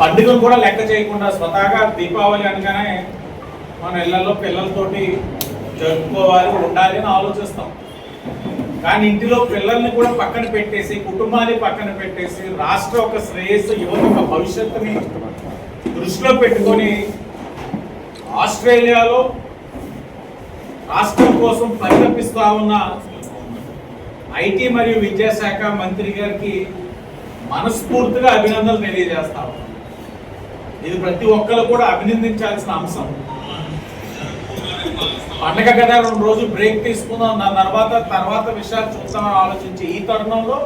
పండుగను కూడా లెక్క చేయకుండా స్వతహాగా దీపావళి అనగానే మన ఇళ్ళలో పిల్లలతోటి జరుపుకోవాలి ఉండాలి అని ఆలోచిస్తాం. కానీ ఇంటిలో పిల్లల్ని కూడా పక్కన పెట్టేసి కుటుంబాన్ని పక్కన పెట్టేసి రాష్ట్ర ఒక శ్రేయస్సు యువత భవిష్యత్తుని దృష్టిలో పెట్టుకొని ఆస్ట్రేలియాలో రాష్ట్రం కోసం పరితపిస్తా ఉన్న ఐటీ మరియు విద్యాశాఖ మంత్రి గారికి మనస్ఫూర్తిగా అభినందనలు తెలియజేస్తా ఉన్నాం. ఇది ప్రతి ఒక్కరు కూడా అభినందించాల్సిన అంశం. పండగ కదా రెండు రోజులు బ్రేక్ తీసుకుందాం దాని తర్వాత తర్వాత విషయాలు చూస్తామని ఆలోచించి ఈ తరుణంలో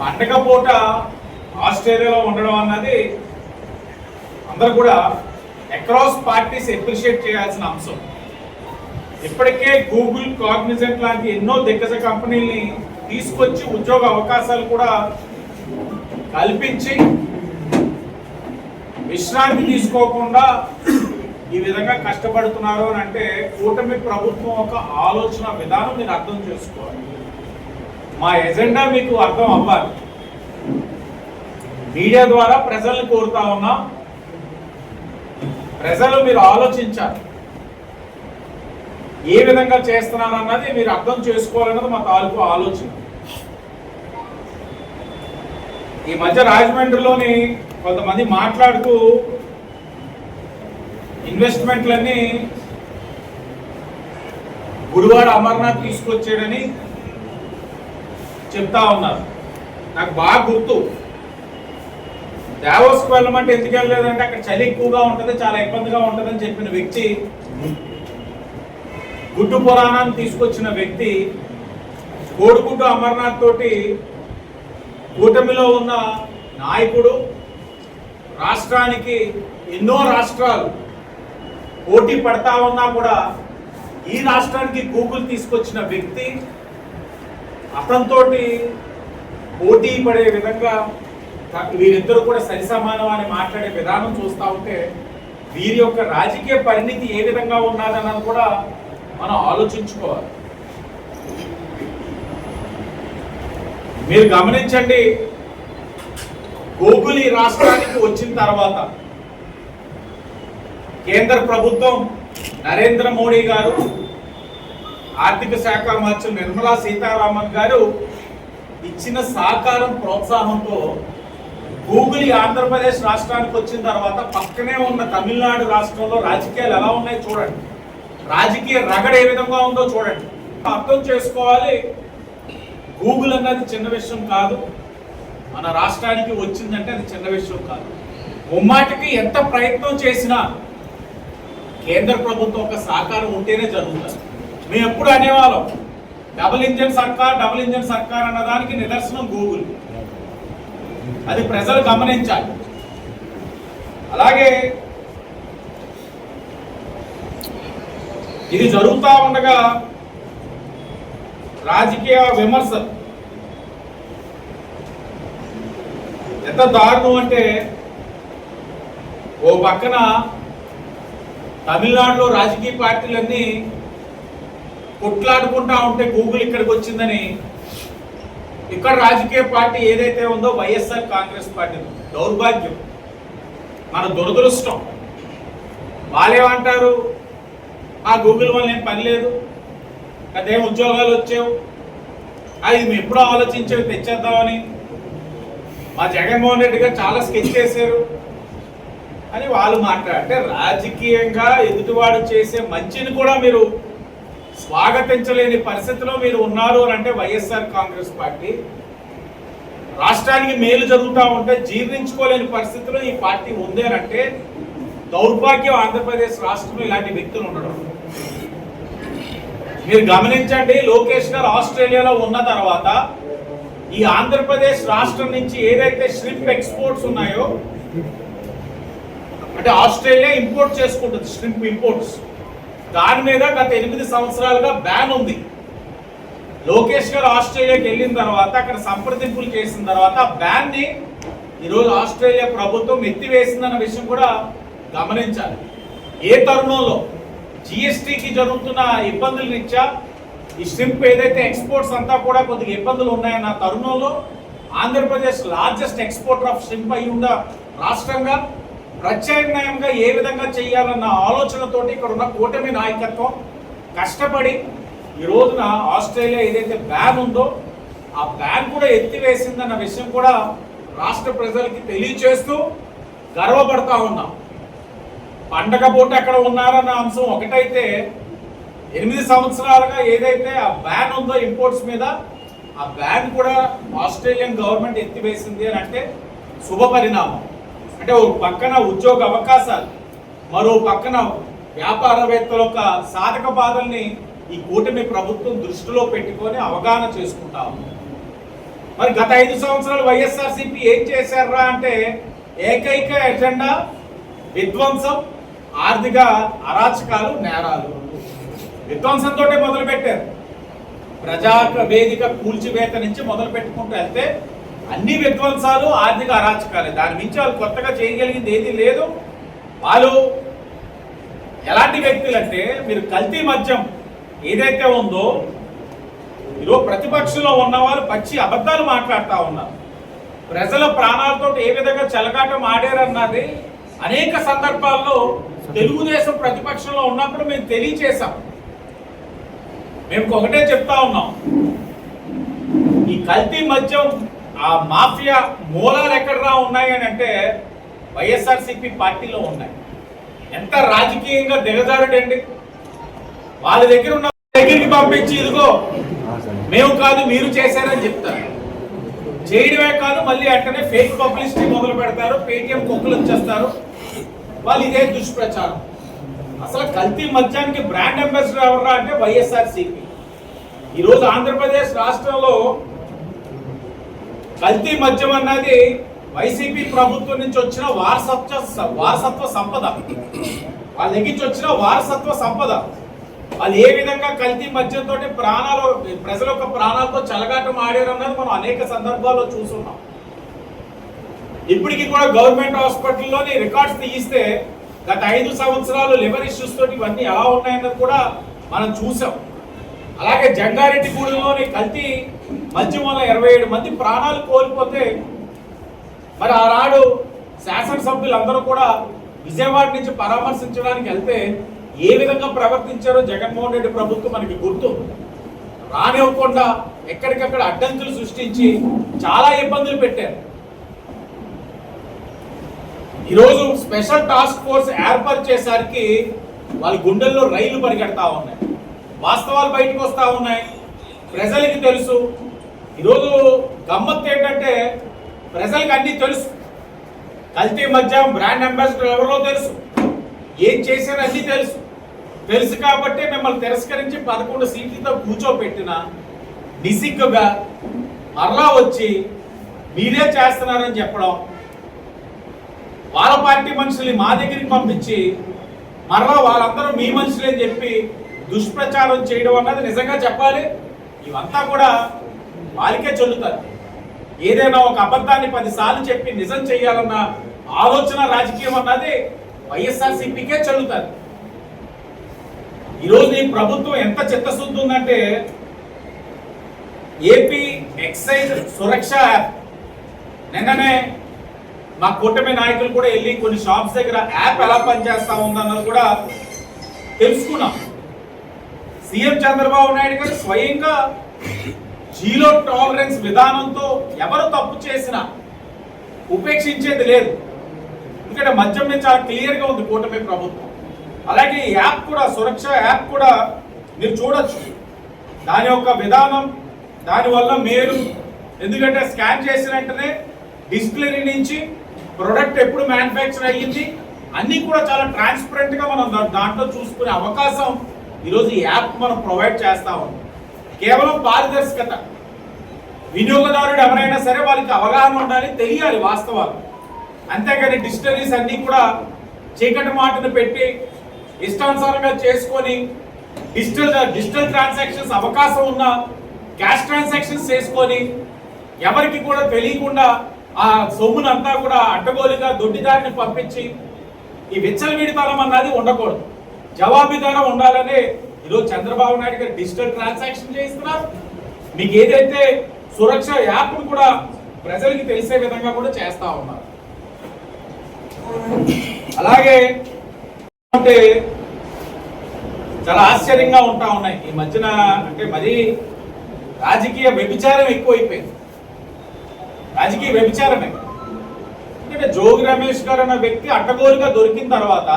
పండగ పూట ఆస్ట్రేలియాలో ఉండడం అన్నది అందరూ కూడా అక్రాస్ పార్టీస్ అప్రిషియేట్ చేయాల్సిన అంశం. ఇప్పటికే గూగుల్ కాగ్నిజెంట్ లాంటి ఎన్నో దిగ్గజ కంపెనీల్ని తీసుకొచ్చి ఉద్యోగ అవకాశాలు కూడా కల్పించి విశ్రాంతి తీసుకోకుండా ఈ విధంగా కష్టపడుతున్నారు అని అంటే కూటమి ప్రభుత్వం ఒక ఆలోచన విధానం మీరు అర్థం చేసుకోవాలి. మా ఎజెండా మీకు అర్థం అవ్వాలి. మీడియా ద్వారా ప్రజల్ని కోరుతా ఉన్నాం ప్రజలు మీరు ఆలోచించాలి. ఏ విధంగా చేస్తున్నారు అన్నది మీరు అర్థం చేసుకోవాలన్నది మా తాలూకు ఆలోచన. ఈ మధ్య రాజమండ్రిలోని కొంతమంది మాట్లాడుతూ ఇన్వెస్ట్మెంట్లన్నీ గుడివాడ అమర్నాథ్ తీసుకొచ్చాడని చెప్తా ఉన్నారు. నాకు బాగా గుర్తు. దేవోస్కి వెళ్ళమంటే ఎందుకు వెళ్ళలేదంటే అక్కడ చలి ఎక్కువగా ఉంటుంది చాలా ఇబ్బందిగా ఉంటుందని చెప్పిన వ్యక్తి గుడ్డు పురాణాన్ని తీసుకొచ్చిన వ్యక్తి కోడిగుడ్డు అమర్నాథ్ తోటి కూటమిలో ఉన్న నాయకుడు రాష్ట్రానికి ఎన్నో రాష్ట్రాలు పోటీ పడతా ఉన్నా కూడా ఈ రాష్ట్రానికి గూగుల్ తీసుకొచ్చిన వ్యక్తి అతనితోటి పోటీ పడే విధంగా వీరిద్దరు కూడా సరిసమానం అని మాట్లాడే విధానం చూస్తూ ఉంటే వీరి యొక్క రాజకీయ పరిణితి ఏ విధంగా ఉన్నదన్నది కూడా మనం ఆలోచించుకోవాలి. మీరు గమనించండి గూగుల్ రాష్ట్రానికి వచ్చిన తర్వాత కేంద్ర ప్రభుత్వం నరేంద్ర మోడీ గారు ఆర్థిక శాఖ మంత్రి నిర్మలా సీతారామన్ గారు ఇచ్చిన సహకారం ప్రోత్సాహంతో గూగుల్ ఆంధ్రప్రదేశ్ రాష్ట్రానికి వచ్చిన తర్వాత పక్కనే ఉన్న తమిళనాడు రాష్ట్రంలో రాజకీయాలు ఎలా ఉన్నాయో చూడండి. రాజకీయ రగడ ఏ విధంగా ఉందో చూడండి. అర్థం చేసుకోవాలి. గూగుల్ అన్నది చిన్న విషయం కాదు. మన రాష్ట్రానికి వచ్చిందంటే అది చిన్న విషయం కాదు. ముమ్మాటికి ఎంత ప్రయత్నం చేసినా కేంద్ర ప్రభుత్వం ఒక సహకారం ఉంటేనే జరుగుతుంది. మేము ఎప్పుడు అనేవాళ్ళం డబుల్ ఇంజన్ సర్కార్ డబుల్ ఇంజన్ సర్కార్ అన్నదానికి నిదర్శనం గూగుల్. అది ప్రజలు గమనించాలి. అలాగే ఇది జరుగుతూ ఉండగా రాజకీయ విమర్శలు ఎంత దారుణం అంటే ఓ పక్కన తమిళనాడులో రాజకీయ పార్టీలన్నీ కొట్లాడుకుంటా ఉంటే గూగుల్ ఇక్కడికి వచ్చిందని ఇక్కడ రాజకీయ పార్టీ ఏదైతే ఉందో వైఎస్ఆర్ కాంగ్రెస్ పార్టీ దౌర్భాగ్యం. మన దురదృష్టం. వాళ్ళేమంటారు ఆ గూగుల్ వల్ల ఏం పని లేదు? అదేం ఉద్యోగాలు వచ్చావు? అది మేము ఎప్పుడో ఆలోచించేవి తెచ్చేద్దామని. మా జగన్మోహన్ రెడ్డి గారు చాలా స్కెచ్ చేశారు. అని వాళ్ళు మాట్లాడితే రాజకీయంగా ఎదుటివాడు చేసే మంచిని కూడా మీరు స్వాగతించలేని పరిస్థితిలో మీరు ఉన్నారు అని అంటే వైఎస్ఆర్ కాంగ్రెస్ పార్టీ. రాష్ట్రానికి మేలు జరుగుతూ ఉంటే జీర్ణించుకోలేని పరిస్థితిలో ఈ పార్టీ ఉంది అని అంటే దౌర్భాగ్యం ఆంధ్రప్రదేశ్ రాష్ట్రంలో ఇలాంటి వ్యక్తులు ఉండడం. మీరు గమనించండి లోకేష్ గారు ఆస్ట్రేలియాలో ఉన్న తర్వాత ఈ ఆంధ్రప్రదేశ్ రాష్ట్రం నుంచి ఏదైతే ష్రింప్ ఎక్స్పోర్ట్స్ ఉన్నాయో అంటే ఆస్ట్రేలియా ఇంపోర్ట్ చేసుకుంటుంది ష్రింప్ ఇంపోర్ట్స్ దాని మీద గత ఎనిమిది సంవత్సరాలుగా బ్యాన్ ఉంది. లోకేష్ గారు ఆస్ట్రేలియాకి వెళ్ళిన తర్వాత అక్కడ సంప్రదింపులు చేసిన తర్వాత ఆ బ్యాన్ని ఈరోజు ఆస్ట్రేలియా ప్రభుత్వం ఎత్తివేసిందన్న విషయం కూడా గమనించాలి. ఏ తరుణంలో? జిఎస్టికి జరుగుతున్న ఇబ్బందుల రీత్యా ఈ స్ట్రింప్ ఏదైతే ఎక్స్పోర్ట్స్ అంతా కూడా కొద్దిగా ఇబ్బందులు ఉన్నాయన్న తరుణంలో Andhra Pradesh largest exporter of shrimp అయి ఉన్న రాష్ట్రంగా ప్రత్యామ్నాయంగా ఏ విధంగా చేయాలన్న ఆలోచనతోటి ఇక్కడ ఉన్న కూటమి నాయకత్వం కష్టపడి ఈ రోజున ఆస్ట్రేలియా ఏదైతే బ్యాన్ ఉందో ఆ బ్యాన్ కూడా ఎత్తివేసిందన్న విషయం కూడా రాష్ట్ర ప్రజలకి తెలియచేస్తూ గర్వపడతా ఉన్నాం. పండగ పూట అక్కడ ఉన్నారన్న అంశం ఒకటైతే ఎనిమిది సంవత్సరాలుగా ఏదైతే ఆ బ్యాన్ ఉందో ఇంపోర్ట్స్ మీద ఆ బ్యాన్ కూడా ఆస్ట్రేలియన్ గవర్నమెంట్ ఎత్తివేసింది అని అంటే శుభ పరిణామం. అంటే ఒక పక్కన ఉద్యోగ అవకాశాలు మరో పక్కన వ్యాపారవేత్తల యొక్క సాధక బాధల్ని ఈ కూటమి ప్రభుత్వం దృష్టిలో పెట్టుకొని అవగాహన చేసుకుంటా ఉంది. మరి గత ఐదు సంవత్సరాలు వైఎస్ఆర్సీపీ ఏం చేశారా అంటే ఏకైక ఎజెండా విధ్వంసం ఆర్థిక అరాచకాలు నేరాలు. విధ్వంసంతో మొదలు పెట్టారు ప్రజా వేదిక కూల్చివేత నుంచి మొదలు పెట్టుకుంటూ వెళ్తే అన్ని విధ్వంసాలు ఆర్థిక అరాచకాలే. దాని మించి వాళ్ళు కొత్తగా చేయగలిగింది ఏది లేదు. వాళ్ళు ఎలాంటి వ్యక్తులు అంటే మీరు కల్తీ మద్యం ఏదైతే ఉందో ఈరోజు ప్రతిపక్షంలో ఉన్నవారు పచ్చి అబద్ధాలు మాట్లాడుతూ ఉన్నారు. ప్రజల ప్రాణాలతో ఏ విధంగా చెలగాటం ఆడారన్నది అనేక సందర్భాల్లో తెలుగుదేశం ప్రతిపక్షంలో ఉన్నప్పుడు మేము తెలియచేశాం. మేము ఒకటే చెప్తా ఉన్నాం. ఈ కల్తీ మద్యం ఆ మాఫియా మూలాలు ఎక్కడరా ఉన్నాయి అని అంటే వైఎస్ఆర్సీపీ పార్టీలో ఉన్నాయి. ఎంత రాజకీయంగా దిగజారుడండి? వాళ్ళ దగ్గర ఉన్న దగ్గరికి పంపించి ఇదిగో మేము కాదు మీరు చేశారని చెప్తారు. చేయడమే కాదు మళ్ళీ వెంటనే ఫేక్ పబ్లిసిటీ మొదలు పెడతారు పేటిఎం కుక్కలు వచ్చేస్తారు. వాళ్ళు ఇదే దుష్ప్రచారం. అసలు కల్తీ మద్యానికి బ్రాండ్ అంబాసిడర్ ఎవరా అంటే వైఎస్ఆర్ సిపి ఈరోజు ఆంధ్రప్రదేశ్ రాష్ట్రంలో కల్తీ మద్యం అన్నది వైసీపీ ప్రభుత్వం నుంచి వచ్చిన వారసత్వ వారసత్వ సంపద. వాళ్ళ నుంచి వచ్చిన వారసత్వ సంపద. వాళ్ళు ఏ విధంగా కల్తీ మద్యంతో ప్రాణాలు ప్రజల యొక్క ప్రాణాలతో చెలగాటం ఆడారు అన్నది మనం అనేక సందర్భాల్లో చూస్తున్నాం. ఇప్పటికీ కూడా గవర్నమెంట్ హాస్పిటల్లోని రికార్డ్స్ తీయిస్తే గత ఐదు సంవత్సరాలు లివర్ ఇష్యూస్ తోటి ఇవన్నీ ఎలా ఉన్నాయన్నది కూడా మనం చూసాం. అలాగే జంగారెడ్డిగూడెంలోని కల్తీ మద్యం వల్ల ఇరవై ఏడు మంది ప్రాణాలు కోల్పోతే మరి ఆనాడు శాసనసభ్యులు అందరూ కూడా విజయవాడ నుంచి పరామర్శించడానికి వెళ్తే ఏ విధంగా ప్రవర్తించారో జగన్మోహన్ రెడ్డి ప్రభుత్వం మనకి గుర్తు. రానివ్వకుండా ఎక్కడికక్కడ అడ్డంకులు సృష్టించి చాలా ఇబ్బందులు పెట్టారు. ఈరోజు స్పెషల్ టాస్క్ ఫోర్స్ ఏర్పరిచేసరికి వాళ్ళ గుండెల్లో రైలు పరిగెడతా ఉన్నాయి. వాస్తవాలు బయటకు వస్తూ ఉన్నాయి. ప్రజలకి తెలుసు. ఈరోజు గమ్మత్తు ఏంటంటే ప్రజలకు అన్నీ తెలుసు. కల్తీ మధ్య బ్రాండ్ అంబాసిడర్ ఎవరో తెలుసు. ఏం చేశారో అన్నీ తెలుసు. తెలుసు కాబట్టి మిమ్మల్ని తిరస్కరించి పదకొండు సీట్లతో కూర్చోపెట్టిన నిసిగ్గుగా మరలా వచ్చి మీరే చేస్తున్నారని చెప్పడం వాళ్ళ పార్టీ మనుషుల్ని మా దగ్గరికి పంపించి మరలా వాళ్ళందరూ మీ మనుషులే చెప్పి దుష్ప్రచారం చేయడం అన్నది నిజంగా చెప్పాలి. ఇవంతా కూడా వాళ్ళకే చెల్లుతారు. ఏదైనా ఒక అబద్ధాన్ని పదిసార్లు చెప్పి నిజం చేయాలన్న ఆలోచన రాజకీయం అన్నది వైఎస్ఆర్సీపీకే చెల్లుతారు. ఈరోజు ఈ ప్రభుత్వం ఎంత చిత్తశుద్ధి ఉందంటే ఏపీ ఎక్సైజ్ సురక్ష యాప్ నిన్ననే మా కూటమి నాయకులు కూడా వెళ్ళి కొన్ని షాప్స్ దగ్గర యాప్ ఎలా పనిచేస్తా ఉందన్నది కూడా తెలుసుకున్నాం. సీఎం చంద్రబాబు నాయుడు గారు స్వయంగా జీరో టాలరెన్స్ విధానంతో ఎవరు తప్పు చేసినా ఉపేక్షించేది లేదు. ఎందుకంటే మద్యం మీద చాలా క్లియర్గా ఉంది కూటమి ప్రభుత్వం. అలాగే ఈ యాప్ కూడా సురక్ష యాప్ కూడా మీరు చూడొచ్చు. దాని యొక్క విధానం దానివల్ల మీరు ఎందుకంటే స్కాన్ చేసిన వెంటనే డిస్ప్లే నుంచి ప్రొడక్ట్ ఎప్పుడు మ్యానుఫ్యాక్చర్ అయ్యింది? అన్నీ కూడా చాలా ట్రాన్స్పరెంట్గా మనం దాంట్లో చూసుకునే అవకాశం ఈరోజు ఈ యాప్ మనం ప్రొవైడ్ చేస్తా కేవలం పారదర్శకత. వినియోగదారుడు ఎవరైనా సరే వాళ్ళకి అవగాహన ఉండాలి తెలియాలి వాస్తవాలు. అంతేకాని డిస్టరీస్ అన్నీ కూడా చీకటి మాటను పెట్టి ఇష్టానుసారంగా చేసుకొని డిజిటల్ డిజిటల్ ట్రాన్సాక్షన్స్ అవకాశం ఉన్న క్యాష్ ట్రాన్సాక్షన్స్ చేసుకొని ఎవరికి కూడా తెలియకుండా ఆ సొమ్మునంతా కూడా అడ్డగోలుగా దొడ్డిదారిని పంపించి ఈ విచ్చలవిడితనం అన్నది ఉండకూడదు. జవాబుదారం ఉండాలని ఈరోజు చంద్రబాబు నాయుడు గారు డిజిటల్ ట్రాన్సాక్షన్ చేస్తున్నారు. మీకు ఏదైతే సురక్ష యాప్ను కూడా ప్రజలకి తెలిసే విధంగా కూడా చేస్తా ఉన్నారు. అలాగే అంటే చాలా ఆశ్చర్యంగా ఉంటా ఉన్నాయి. ఈ మధ్యన అంటే మరీ రాజకీయ వ్యభిచారం ఎక్కువైపోయింది. రాజకీయ వ్యభిచారమే. ఎందుకంటే జోగి రమేష్ గారు అన్న వ్యక్తి అడ్డగోలుగా దొరికిన తర్వాత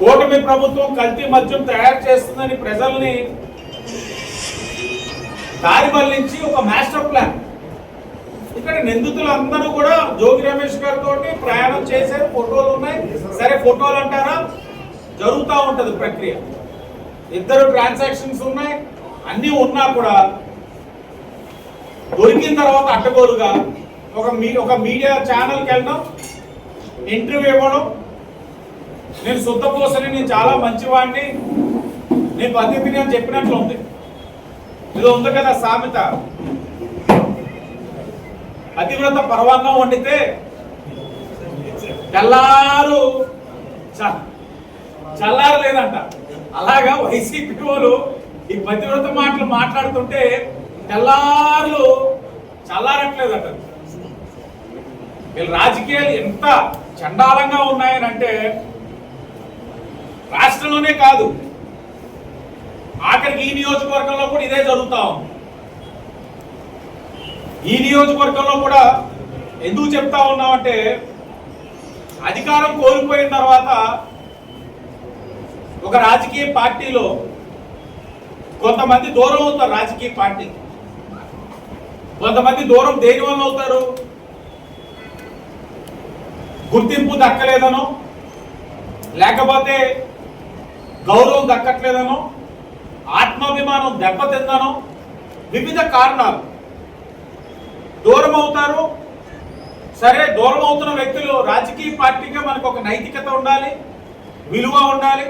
కూటమి ప్రభుత్వం కల్తీ మద్యం తయారు చేస్తుందని ప్రజల్ని దారి మళ్ళించి ఒక మాస్టర్ ప్లాన్. ఇక్కడ నిందితులు అందరూ కూడా జోగి రమేష్ గారితో ప్రయాణం చేశారు ఫోటోలు ఉన్నాయి. సరే ఫోటోలు అంటారా? జరుగుతూ ఉంటుంది ప్రక్రియ. ఇద్దరు ట్రాన్సాక్షన్స్ ఉన్నాయి. అన్నీ ఉన్నా కూడా దొరికిన తర్వాత అడ్డగోలుగా ఒక మీ ఒక మీడియా ఛానల్కి వెళ్ళడం ఇంటర్వ్యూ ఇవ్వడం. నేను శుద్ధపోసని నేను చాలా మంచివాడిని. నేను పద్ధతిని అని చెప్పినట్లు ఉంది. ఇది ఉంది కదా సామెత. పతివ్రత పర్వాన్నం వండితే తెల్లారు చ- చల్లారు లేదంట అలాగా వైసీపీ వాళ్ళు ఈ పతివ్రత మాటలు మాట్లాడుతుంటే తెల్లారులు చల్లారట్లేదట. వీళ్ళ రాజకీయాలు ఎంత చండాలంగా ఉన్నాయని అంటే రాష్ట్రంలోనే కాదు. ఆఖరికి ఈ నియోజకవర్గంలో కూడా ఇదే జరుగుతా ఉంది. ఈ నియోజకవర్గంలో కూడా ఎందుకు చెప్తా ఉన్నామంటే అధికారం కోల్పోయిన తర్వాత ఒక రాజకీయ పార్టీలో కొంతమంది దూరం అవుతారు రాజకీయ పార్టీ కొంతమంది దూరం దేని వల్ల అవుతారు? గుర్తింపు దక్కలేదనో లేకపోతే గౌరవం దక్కట్లేదనో ఆత్మాభిమానం దెబ్బతిందనో వివిధ కారణాలు. దూరం అవుతారు. సరే దూరం అవుతున్న వ్యక్తులు రాజకీయ పార్టీగా మనకు ఒక నైతికత ఉండాలి విలువ ఉండాలి.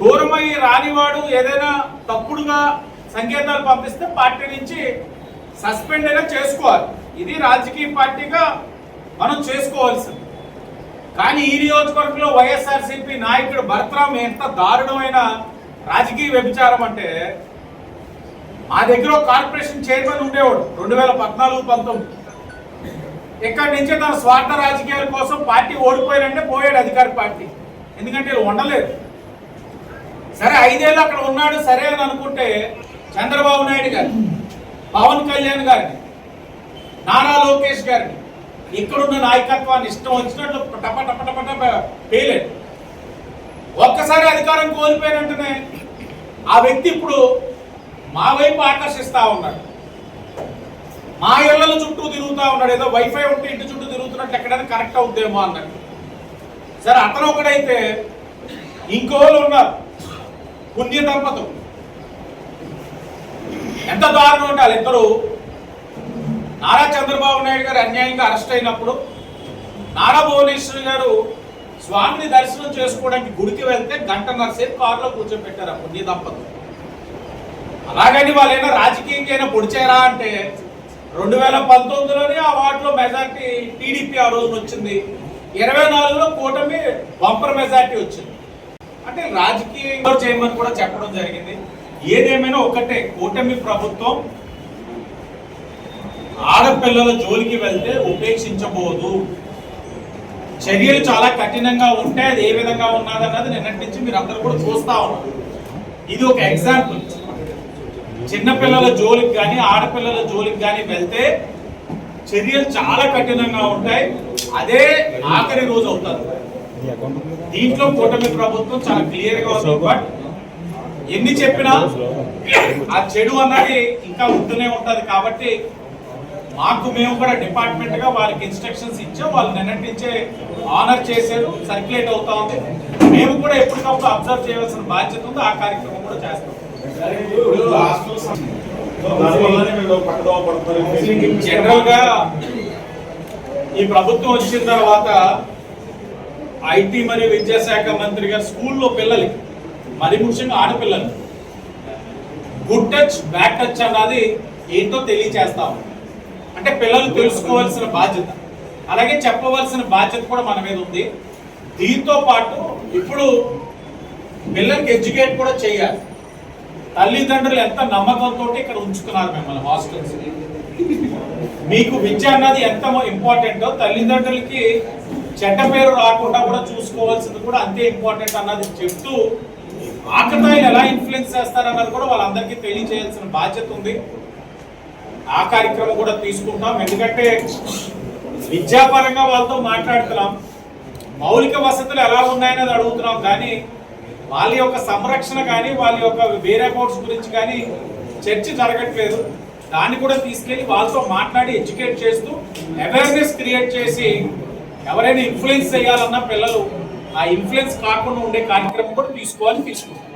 దూరమై రానివాడు ఏదైనా తప్పుడుగా సంకేతాలు పంపిస్తే పార్టీ నుంచి సస్పెండ్ అయినా చేసుకోవాలి. ఇది రాజకీయ పార్టీగా మనం చేసుకోవాల్సింది. కానీ ఈ నియోజకవర్గంలో వైఎస్ఆర్సీపీ నాయకుడు భరతరామ్ ఎంత దారుణమైన రాజకీయ వ్యభిచారం అంటే మా దగ్గర కార్పొరేషన్ చైర్మన్ ఉండేవాడు రెండు వేల పద్నాలుగు పంతొమ్మిది. ఇక్కడి నుంచే తన స్వార్థ రాజకీయాల కోసం పార్టీ ఓడిపోయాడంటే పోయాడు అధికార పార్టీ. ఎందుకంటే వీళ్ళు ఉండలేదు సరే ఐదేళ్ళు అక్కడ ఉన్నాడు సరే అని అనుకుంటే చంద్రబాబు నాయుడు గారు. పవన్ కళ్యాణ్ గారిని నారా లోకేష్ గారిని ఇక్కడున్న నాయకత్వాన్ని ఇష్టం వచ్చినట్లు టప టప టప టప పేలేడు. ఒక్కసారి అధికారం కోల్పోయిన వెంటనే ఆ వ్యక్తి ఇప్పుడు మా వైపు ఆకర్షిస్తూ ఉన్నాడు. మా ఇళ్ళ చుట్టూ తిరుగుతూ ఉన్నాడు. ఏదో వైఫై ఉంటే ఇంటి చుట్టూ తిరుగుతున్నట్టు ఎక్కడైనా కనెక్ట్ అవుద్దేమో అన్నట్టు సరే అతను ఒకడైతే ఇంకోళ్ళు ఉన్నారు. పుణ్య దంపతులు. ఎంత దారుణం ఉండాలి ఇద్దరు నారా చంద్రబాబు నాయుడు గారు అన్యాయంగా అరెస్ట్ అయినప్పుడు నారా భువనేశ్వరి గారు స్వామిని దర్శనం చేసుకోవడానికి గుడికి వెళ్తే గంటన్నర సేపు కారులో కూర్చోబెట్టారు ఆ పుణ్య దంపతులు. అలాగని వాళ్ళైనా రాజకీయంగా అయినా పొడిచారా అంటే రెండు వేల పంతొమ్మిదిలోనే ఆ వార్డులో మెజార్టీ టీడీపీ ఆ రోజున వచ్చింది. ఇరవై నాలుగులో కూటమి బంపర్ మెజార్టీ వచ్చింది. అంటే రాజకీయంగా చేయమని కూడా చెప్పడం జరిగింది. ఏదేమైనా ఒకటే కూటమి ప్రభుత్వం ఆడపిల్లల జోలికి వెళ్తే ఉపేక్షించబోదు. చర్యలు చాలా కఠినంగా ఉంటే అది ఏ విధంగా ఉన్నదన్నది నిన్నటి నుంచి మీరు అందరూ కూడా చూస్తా ఉన్నారు. ఇది ఒక ఎగ్జాంపుల్ చిన్నపిల్లల జోలికి కానీ ఆడపిల్లల జోలికి కానీ వెళ్తే చర్యలు చాలా కఠినంగా ఉంటాయి. అదే ఆఖరి రోజు అవుతుంది దీంట్లో కూటమి ప్రభుత్వం చాలా క్లియర్గా ఉంది బట్ ఎన్ని చెప్పినా ఆ చెడు అన్నది ఇంకా ఉంటూనే ఉంటది కాబట్టి మాకు మేము కూడా డిపార్ట్మెంట్గా వాళ్ళకి ఇన్స్ట్రక్షన్స్ ఇచ్చాం వాళ్ళు నిన్నటి నుంచే ఆనర్ చేశారు సర్క్యులేట్ అవుతా ఉంది. మేము కూడా ఎప్పటికప్పుడు అబ్జర్వ్ చేయవలసిన బాధ్యత ఉంది ఆ కార్యక్రమం కూడా చేస్తాం. జనరల్గా ఈ ప్రభుత్వం వచ్చిన తర్వాత ఐటీ మరియు విద్యాశాఖ మంత్రి గారు స్కూల్లో పిల్లలకి మరి ముఖ్యంగా ఆడపిల్లలు. గుడ్ టచ్ బ్యాడ్ టచ్ అన్నది ఏంటో తెలియచేస్తాం అంటే పిల్లలు తెలుసుకోవాల్సిన బాధ్యత. అలాగే చెప్పవలసిన బాధ్యత కూడా మన మీద ఉంది. దీంతో పాటు ఇప్పుడు పిల్లలకి ఎడ్యుకేట్ కూడా చేయాలి. తల్లిదండ్రులు ఎంత నమ్మకంతో ఇక్కడ ఉంచుతున్నారు మిమ్మల్ని హాస్టల్స్. మీకు విద్య అన్నది ఎంత ఇంపార్టెంటో తల్లిదండ్రులకి చెడ్డ పేరు రాకుండా కూడా చూసుకోవాల్సింది కూడా అంతే ఇంపార్టెంట్ అన్నది చెప్తూ ఆకతాయిలు ఎలా ఇన్ఫ్లుయెన్స్ చేస్తారన్నది కూడా వాళ్ళందరికీ తెలియజేయాల్సిన బాధ్యత ఉంది. ఆ కార్యక్రమం కూడా తీసుకుంటాం. ఎందుకంటే విద్యాపరంగా వాళ్ళతో మాట్లాడుతున్నాం. మౌలిక వసతులు ఎలా ఉన్నాయనేది అడుగుతున్నాం. కానీ వాళ్ళ యొక్క సంరక్షణ కానీ వాళ్ళ యొక్క వేరే అకౌంట్స్ గురించి కానీ చర్చ జరగట్లేదు. దాన్ని కూడా తీసుకెళ్ళి వాళ్ళతో మాట్లాడి ఎడ్యుకేట్ చేస్తూ అవేర్నెస్ క్రియేట్ చేసి ఎవరైనా ఇన్ఫ్లుయెన్స్ చేయాలన్న పిల్లలు ఆ ఇన్ఫ్లుయెన్స్ కాకుండా ఉండే కార్యక్రమం కూడా తీసుకోవాలని తీసుకుంటాం